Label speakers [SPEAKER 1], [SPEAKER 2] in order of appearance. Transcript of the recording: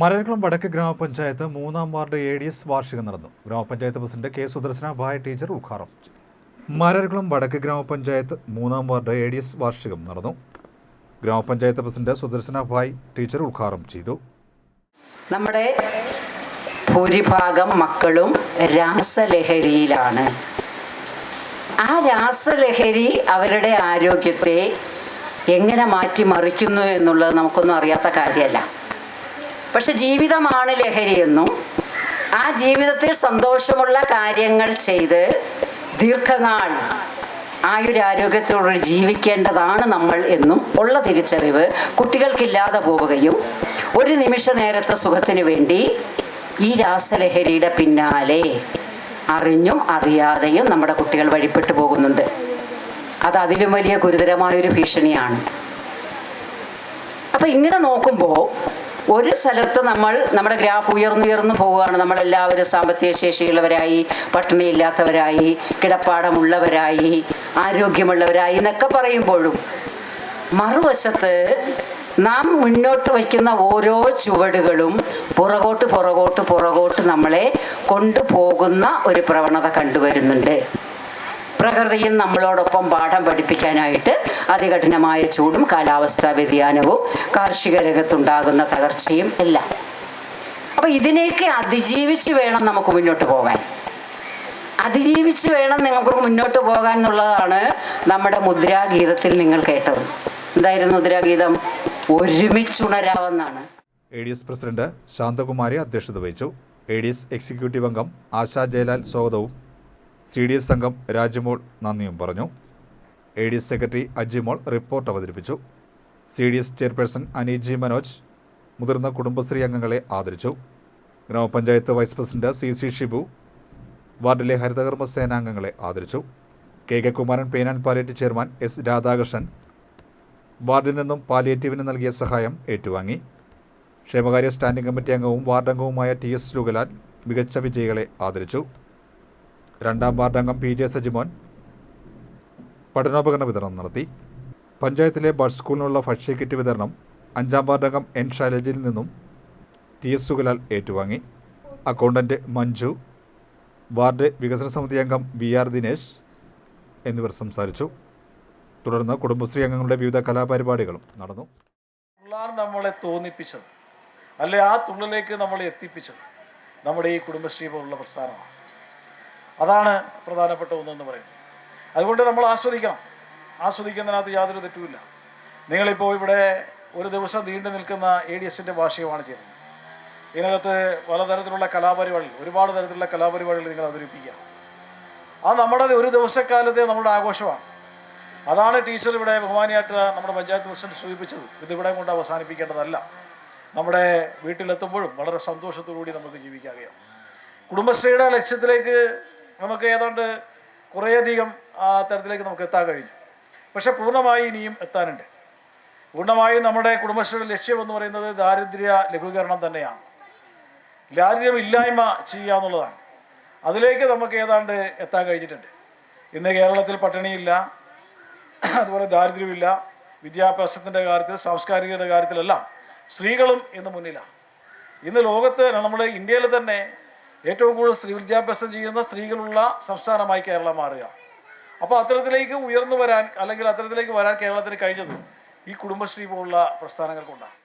[SPEAKER 1] മലയാളം വടക്ക് ഗ്രാമപഞ്ചായത്ത് മൂന്നാം വാർഡ് എ ഡി എസ് വാർഷികം നടന്നു. ഗ്രാമപഞ്ചായത്ത് president K Sudarshana Bhai teacher ഉദ്ഘാടനം ചെയ്തു. വടക്ക് ഗ്രാമപഞ്ചായത്ത് മൂന്നാം വാർഡ് എ ഡി എസ് വാർഷികം നടന്നു. ഗ്രാമപഞ്ചായത്ത് പ്രസിഡന്റ് സുദർശന ഭായ് ടീച്ചർ ഉദ്ഘാടനം ചെയ്തു.
[SPEAKER 2] നമ്മുടെ ഭൂരിഭാഗം മക്കളും രാസലഹരിയിലാണ്. ആ രാസലഹരി അവരുടെ ആരോഗ്യത്തെ എങ്ങനെ മാറ്റിമറിക്കുന്നു എന്നുള്ളത് നമുക്കൊന്നും അറിയാത്ത കാര്യമല്ല. പക്ഷെ ജീവിതമാണ് ലഹരിയെന്നും ആ ജീവിതത്തിൽ സന്തോഷമുള്ള കാര്യങ്ങൾ ചെയ്ത് ദീർഘനാൾ ആയുരാരോഗ്യത്തോടെ ജീവിക്കേണ്ടതാണ് നമ്മൾ എന്നും ഉള്ള തിരിച്ചറിവ് കുട്ടികൾക്കില്ലാതെ പോവുകയും ഒരു നിമിഷ നേരത്തെ സുഖത്തിന് വേണ്ടി ഈ രാസലഹരിയുടെ പിന്നാലെ അറിഞ്ഞും അറിയാതെയും നമ്മുടെ കുട്ടികൾ വഴിപ്പെട്ടു പോകുന്നുണ്ട്. അത് അതിലും വലിയ ഗുരുതരമായൊരു ഭീഷണിയാണ്. അപ്പം ഇങ്ങനെ നോക്കുമ്പോൾ ഒരു സ്ഥലത്ത് നമ്മൾ നമ്മുടെ ഗ്രാഫ് ഉയർന്നുയർന്നു പോവുകയാണ്. നമ്മളെല്ലാവരും സാമ്പത്തിക ശേഷിയുള്ളവരായി പട്ടിണിയില്ലാത്തവരായി കിടപ്പാടമുള്ളവരായി ആരോഗ്യമുള്ളവരായി എന്നൊക്കെ പറയുമ്പോഴും മറുവശത്ത് നാം മുന്നോട്ട് വയ്ക്കുന്ന ഓരോ ചുവടുകളും പുറകോട്ട് പുറകോട്ട് പുറകോട്ട് നമ്മളെ കൊണ്ടുപോകുന്ന ഒരു പ്രവണത കണ്ടുവരുന്നുണ്ട്. പ്രകൃതിയും നമ്മളോടൊപ്പം പാഠം പഠിപ്പിക്കാനായിട്ട് അതികഠിനമായ ചൂടും കാലാവസ്ഥാ വ്യതിയാനവും കാർഷിക രംഗത്തുണ്ടാകുന്ന തകർച്ചയും എല്ലാം. അപ്പം ഇതിനെയൊക്കെ അതിജീവിച്ച് വേണം നമുക്ക് മുന്നോട്ട് പോകാൻ. അതിജീവിച്ച് വേണം നിങ്ങൾക്ക് മുന്നോട്ട് പോകാൻ എന്നുള്ളതാണ് നമ്മുടെ മുദ്രാഗീതത്തിൽ നിങ്ങൾ കേട്ടത്. എന്തായിരുന്നു മുദ്രാഗീതം? ഒരുമിച്ചുണരാവെന്നാണ്
[SPEAKER 1] A D S president Shanthakumari അധ്യക്ഷത വഹിച്ചു. എ ഡി എസ് എക്സിക്യൂട്ടീവ് അംഗം ആശാ ജയലാൽ സ്വാഗതവും സി ഡി എസ് അംഗം രാജ്യമോൾ നന്ദിയും പറഞ്ഞു. A D S secretary Ajimol report അവതരിപ്പിച്ചു. C D S chairperson Aneeji Manoj മുതിർന്ന കുടുംബശ്രീ അംഗങ്ങളെ ആദരിച്ചു. ഗ്രാമപഞ്ചായത്ത് vice president C C Shibu വാർഡിലെ ഹരിതകർമ്മ സേനാംഗങ്ങളെ ആദരിച്ചു. കെ കെ കുമാരൻ പേനാൻ പാലിയേറ്റീവ് ചെയർമാൻ എസ് രാധാകൃഷ്ണൻ വാർഡിൽ നിന്നും പാലിയേറ്റീവിന് നൽകിയ സഹായം ഏറ്റുവാങ്ങി. ക്ഷേമകാര്യ സ്റ്റാൻഡിംഗ് കമ്മിറ്റി അംഗവും വാർഡംഗവുമായ ടി എസ് ലുഗലാൽ മികച്ച വിജയികളെ ആദരിച്ചു. രണ്ടാം വാർഡ് അംഗം പി ജെ സജിമോൻ പഠനോപകരണ വിതരണം നടത്തി. പഞ്ചായത്തിലെ ബഡ് സ്കൂളിനുള്ള ഭക്ഷ്യക്കിറ്റ് വിതരണം അഞ്ചാം വാർഡ് അംഗം എൻ ശൈലജയിൽ നിന്നും ടി എസ് സുഗലാൽ ഏറ്റുവാങ്ങി. അക്കൗണ്ടന്റ് മഞ്ജു വാർഡ് വികസന സമിതി അംഗം വി ആർ ദിനേശ് എന്നിവർ സംസാരിച്ചു. തുടർന്ന് കുടുംബശ്രീ അംഗങ്ങളുടെ വിവിധ കലാപരിപാടികളും നടന്നു.
[SPEAKER 3] നമ്മളെ തോന്നിപ്പിച്ചത് അല്ലെ ആ തുള്ളിലേക്ക് നമ്മളെ എത്തിപ്പിച്ചത് നമ്മുടെ ഈ കുടുംബശ്രീ പോലുള്ള പ്രസ്ഥാനമാണ്. അതാണ് പ്രധാനപ്പെട്ട ഒന്നെന്ന് പറയുന്നത്. അതുകൊണ്ട് നമ്മൾ ആസ്വദിക്കണം. ആസ്വദിക്കുന്നതിനകത്ത് യാതൊരു തെറ്റുമില്ല. നിങ്ങളിപ്പോൾ ഇവിടെ ഒരു ദിവസം നീണ്ടു നിൽക്കുന്ന എ ഡി എസിന്റെ വാർഷികമാണ് ചെയ്യുന്നത് ഇതിനകത്ത് പലതരത്തിലുള്ള കലാപരിപാടികൾ ഒരുപാട് തരത്തിലുള്ള കലാപരിപാടികൾ നിങ്ങൾ അവതരിപ്പിക്കുക. അത് നമ്മുടെ ഒരു ദിവസക്കാലത്തെ നമ്മുടെ ആഘോഷമാണ്. അതാണ് ടീച്ചർ ഇവിടെ ബഹുമാനിയായിട്ട് നമ്മുടെ പഞ്ചായത്ത് പ്രസിഡന്റ് സൂചിപ്പിച്ചത്. ഇതിവിടെ കൊണ്ട് അവസാനിപ്പിക്കേണ്ടതല്ല. നമ്മുടെ വീട്ടിലെത്തുമ്പോഴും വളരെ സന്തോഷത്തോടുകൂടി നമുക്ക് ജീവിക്കാകയാണ്. കുടുംബശ്രീയുടെ ലക്ഷ്യത്തിലേക്ക് നമുക്ക് ഏതാണ്ട് കുറേയധികം ആ തരത്തിലേക്ക് നമുക്ക് എത്താൻ കഴിഞ്ഞു. പക്ഷെ പൂർണമായി ഇനിയും എത്താനുണ്ട്. പൂർണമായും നമ്മുടെ കുടുംബശ്രീയുടെ ലക്ഷ്യം എന്ന് പറയുന്നത് ദാരിദ്ര്യ ലഘൂകരണം തന്നെയാണ്. ദാരിദ്ര്യം ഇല്ലായ്മ ചെയ്യുക എന്നുള്ളതാണ്. അതിലേക്ക് നമുക്ക് ഏതാണ്ട് എത്താൻ കഴിഞ്ഞിട്ടുണ്ട്. ഇന്ന് കേരളത്തിൽ പട്ടിണിയില്ല അതുപോലെ ദാരിദ്ര്യമില്ല വിദ്യാഭ്യാസത്തിന്റെ കാര്യത്തിൽ സാംസ്കാരികയുടെ കാര്യത്തിലെല്ലാം സ്ത്രീകളും ഇന്ന് മുന്നിലാണ്. ഇന്ന് ലോകത്ത് നമ്മുടെ ഇന്ത്യയിൽ തന്നെ ഏറ്റവും കൂടുതൽ സ്ത്രീ വിദ്യാഭ്യാസം ചെയ്യുന്ന സ്ത്രീകളുള്ള സംസ്ഥാനമായി കേരളം മാറുക. അപ്പോൾ അത്തരത്തിലേക്ക് ഉയർന്നു വരാൻ അല്ലെങ്കിൽ അത്തരത്തിലേക്ക് വരാൻ കേരളത്തിന് കഴിഞ്ഞത് ഈ കുടുംബശ്രീ പോലുള്ള പ്രസ്ഥാനങ്ങൾ കൊണ്ടാണ്